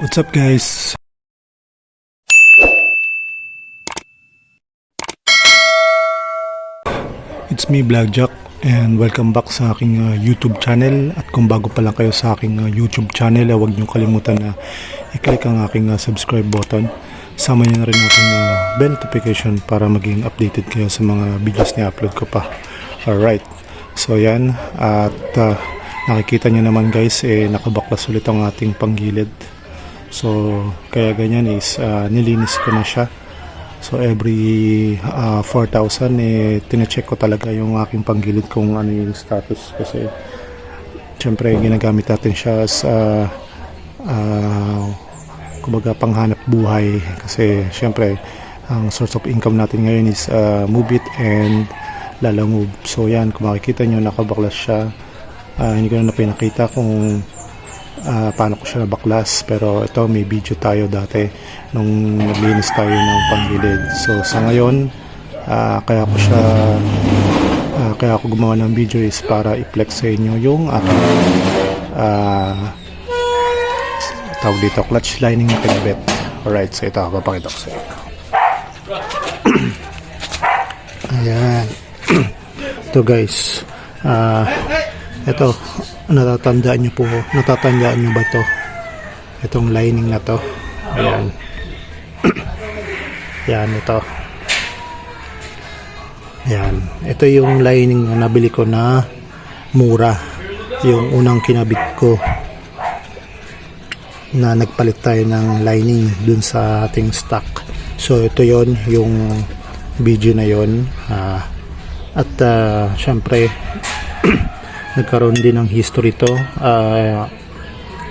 What's up guys? It's me Blackjack and welcome back sa aking uh, YouTube channel. At kung bago pa lang kayo sa aking uh, YouTube channel uh, huwag niyo kalimutan na i-click ang aking uh, subscribe button. Sama niyo na rin aking uh, bell notification para maging updated kayo sa mga videos na upload ko pa. Alright. So yan. At uh, nakikita niyo naman guys eh nakabaklas ulit ang ating panggilid So, kaya ganyan is uh, nilinis ko na siya. So, every uh, 4,000 eh, tinecheck ko talaga yung aking panggilid kung ano yung status. Kasi, syempre, ginagamit natin siya as uh, uh, kumbaga panghanap buhay. Kasi, syempre, ang source of income natin ngayon is uh, move and lala move. So, yan, kung makikita nyo, nakabaklas siya. Uh, hindi ko na pinakita kung ah, paano ko siya nabaklas? Pero ito may video tayo dati nung naglinis tayo ng panggilid. So sa ngayon ah, kaya ko siya ah, kaya ako gumawa ng video is para i-flex sa inyo yung aking ah, tawag dito clutch lining na pinabit alright so ito papakita ko sa inyo. Ayan. Ito guys. Ah ito natatandaan nyo po natatandaan nyo ba to? Itong lining na to. Ayan. Yan ito. Yan ito yung lining na nabili ko na mura. Yung unang kinabit ko na nagpalit tayo ng lining dun sa ating stock. So ito yon yung video na yon. Ah, at ah, syempre nagkaroon din ng history to. Ah,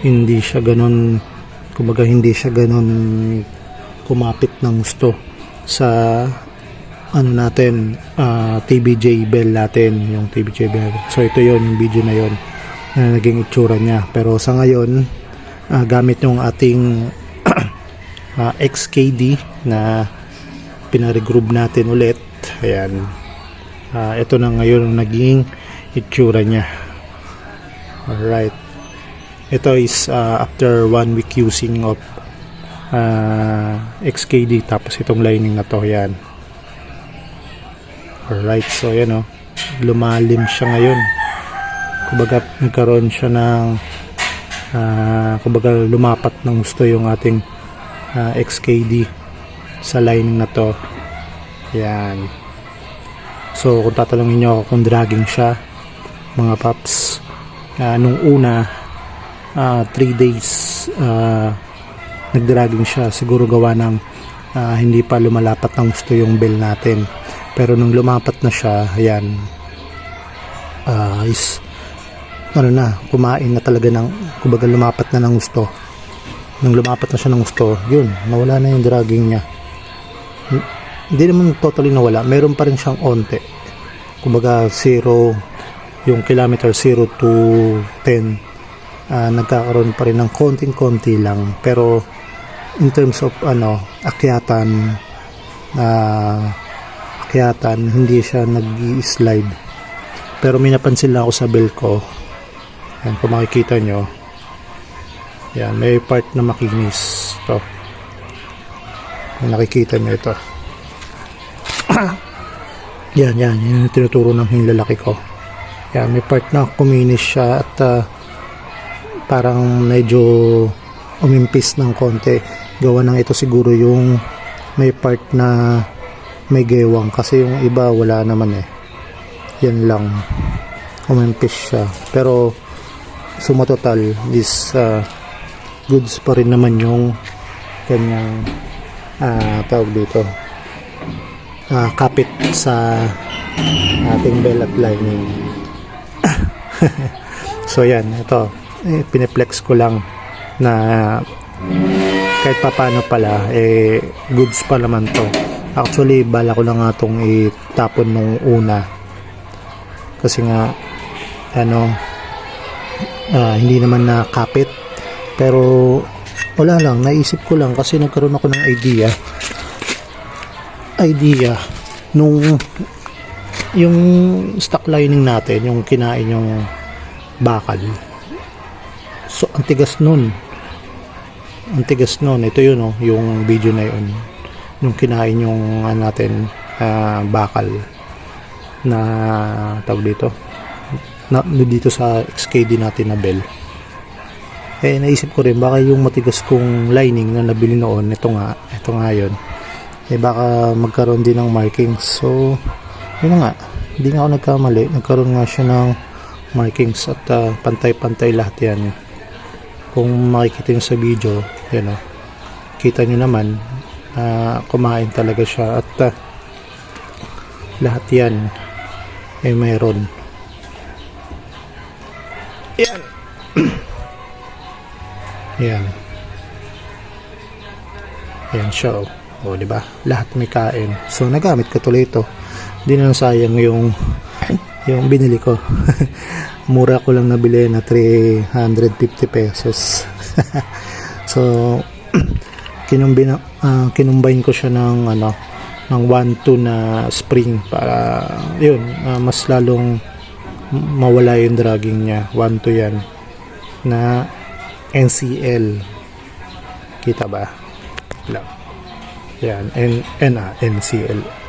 hindi siya ganun kumbaga hindi siya ganun kumapit ng gusto sa ano natin ah, TBJ bell natin yung TBJ bell. So ito yon yung video na yon na naging itsura niya. Pero sa ngayon ah, gamit yung ating ah, XKD na pinaregroup natin ulit. Ayan. Ah, ito na ngayon ang naging itsura niya. Alright. Ito is uh, after one week using of uh, XKD tapos itong lining na to yan. Alright so yan o lumalim siya ngayon. Kumbaga nagkaroon siya ng uh, kumbaga lumapat ng gusto yung ating uh, XKD sa lining na to. Yan. So kung tatanungin nyo ako kung dragging siya mga paps. Ah, nung una 3 days ah, nagdragging siya. Siguro gawa ng ah, hindi pa lumalapat ng gusto yung bell natin. Pero nung lumapat na siya ayan ah, is ano na kumain na talaga ng kumbaga lumapat na ng gusto. Nung lumapat na siya ng gusto yun nawala na yung dragging niya. Hindi naman totally nawala meron pa rin siyang onte. Kumbaga zero yung kilometer 0 to 10 ah, nagkakaroon pa rin ng konting-konti lang. Pero in terms of ano akyatan ah, akyatan hindi siya nag-slide pero may napansin lang ako sa bell ko. Yan kung makikita nyo. Yan may part na makinis. To kung nakikita nyo ito. Yan yan. Yan yung tinuturo ng lalaki ko yan, may part na kuminis siya at ah, parang medyo umimpis ng konti. Gawa ng ito siguro yung may part na may gewang kasi yung iba wala naman eh. Yan lang. Umimpis siya. Pero suma total is ah, goods pa rin naman yung kanyang ah, tawag dito ah, kapit sa ating bell at lining so yan, ito. Eh, piniplex ko lang na kahit papano pala, eh, goods pa naman to. Actually, bala ko lang nga itong itapon nung una. Kasi nga, ano, ah, hindi naman nakapit. Pero, wala lang, naisip ko lang kasi nagkaroon ako ng idea. Idea, nung yung stock lining natin, yung kinain yung bakal. So, ang tigas nun. ang tigas nun. Ito yun, oh, yung video na yun. Yung kinain yung ano natin, ah, bakal na tawag dito na, dito sa XKD natin na bell eh naisip ko rin baka yung matigas kong lining na nabili noon ito nga ito nga yun eh baka magkaroon din ng markings so yun nga hindi nga ako nagkamali. Nagkaroon nga siya ng markings at ah, pantay-pantay lahat yan. Kung makikita nyo sa video yan o kita nyo naman ah, kumain talaga siya at ah, lahat yan ay mayroon. Yan. Yan. Yan siya oh. o di ba? Lahat may kain. So nagamit ko tuloy ito hindi na sayang yung yung binili ko. Mura ko lang nabili na 350 pesos. So kinumbina ah, kinumbine ko siya ng ano ng 1-2 na spring para yun ah, mas lalong mawala yung dragging niya. 1-2 yan na NCL kita ba? Yan N, N ah, NCL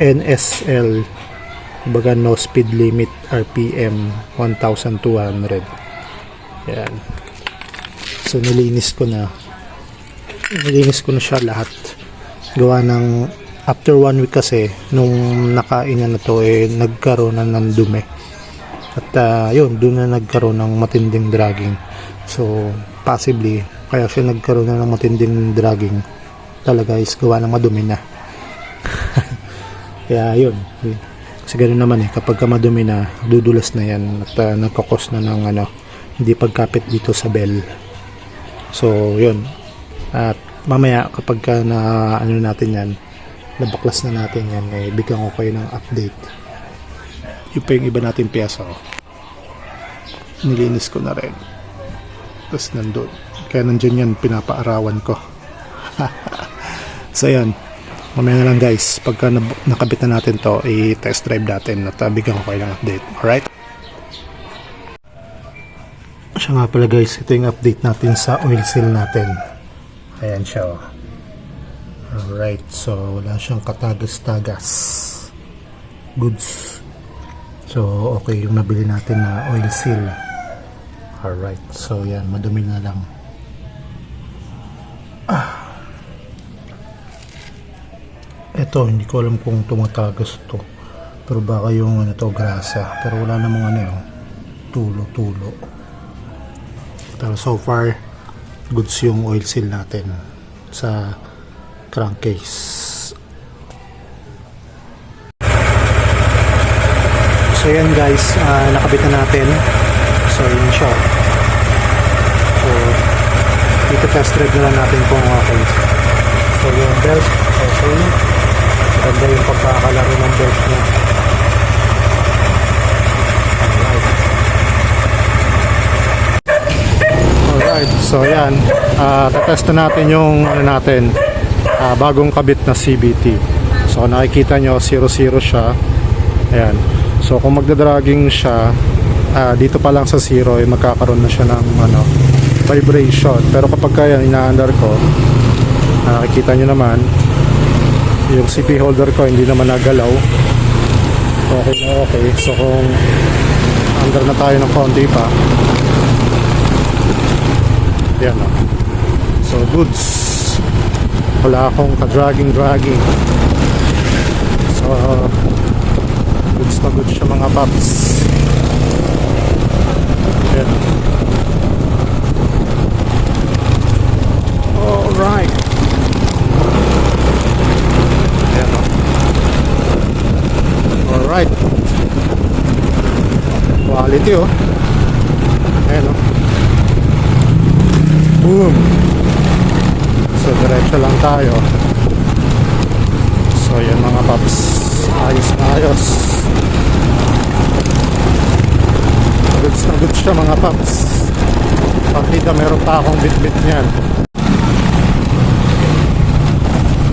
NSL baga no speed limit RPM 1200 yan. So nilinis ko na. Nilinis ko na siya lahat. Gawa ng after one week kasi nung nakain na to eh nagkaroon na ng dumi. At ah, yun doon na nagkaroon ng matinding dragging. So possibly kaya siya nagkaroon na ng matinding dragging talaga is gawa ng madumi na kaya yun kasi ganun naman eh kapag ka madumi na dudulas na yan at uh, nagkakos na ng ano hindi pagkapit dito sa bell. So yun. At mamaya kapag ka na ano natin yan nabaklas na natin yan eh bigyan ko kayo ng update. Yung pa yung iba natin piyasa oh. nilinis ko na rin. Tapos nandun. Kaya nandyan yan pinapaarawan ko. So yan mamaya na lang guys. Pagka nakabit na natin to i-test drive natin at uh, bigyan ko kayo ng update. Alright? Siya nga pala guys. Ito yung update natin sa oil seal natin. Ayan siya oh. alright. So wala siyang katagas-tagas. Goods. So okay yung nabili natin na oil seal. Alright. So yan. Madumi na lang Ito, hindi ko alam kung tumatagas to. Pero baka yung ano to, grasa. Pero wala namang ano yun. Tulo-tulo. Pero so far, goods yung oil seal natin sa crankcase. So yan guys, ah, nakabit na natin. So yun siya. So, dito test drive na lang natin kung okay. So yung belt, okay. Maganda yung pagkakalaro ng belt niya. Alright. So yan. Uh, tatest na natin yung ano natin, ah, bagong kabit na CBT. So nakikita nyo, 0-0 siya. Ayan. So kung magdadragging siya, ah, dito pa lang sa 0, eh, magkakaroon na siya ng ano, vibration. Pero kapag kaya ina-under ko, ah, nakikita nyo naman, yung CP holder ko hindi naman nagalaw. Okay na okay. So kung under na tayo ng konti pa, yan o. So goods. Wala akong ka-dragging dragging. So goods na goods siya mga paps. Yan. Alright. Yan o. Alright. Quality oh. Ayan o. Boom! So, diretso lang tayo. So, yan mga paps. Ayos na ayos. Goods na goods siya mga paps. Partida, meron pa akong bit-bit niyan.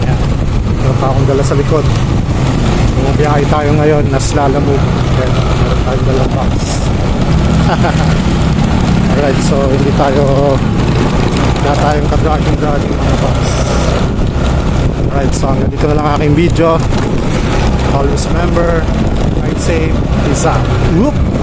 Yan. Meron pa akong dala sa likod. Bumabiyahe tayo ngayon, naslala move. Yan, meron tayong dalang paps. Alright, so hindi tayo Wala tayong ka-dragging-dragging mga box. Alright, so hanggang dito na lang aking video. Always remember, ride safe, peace out. Whoop!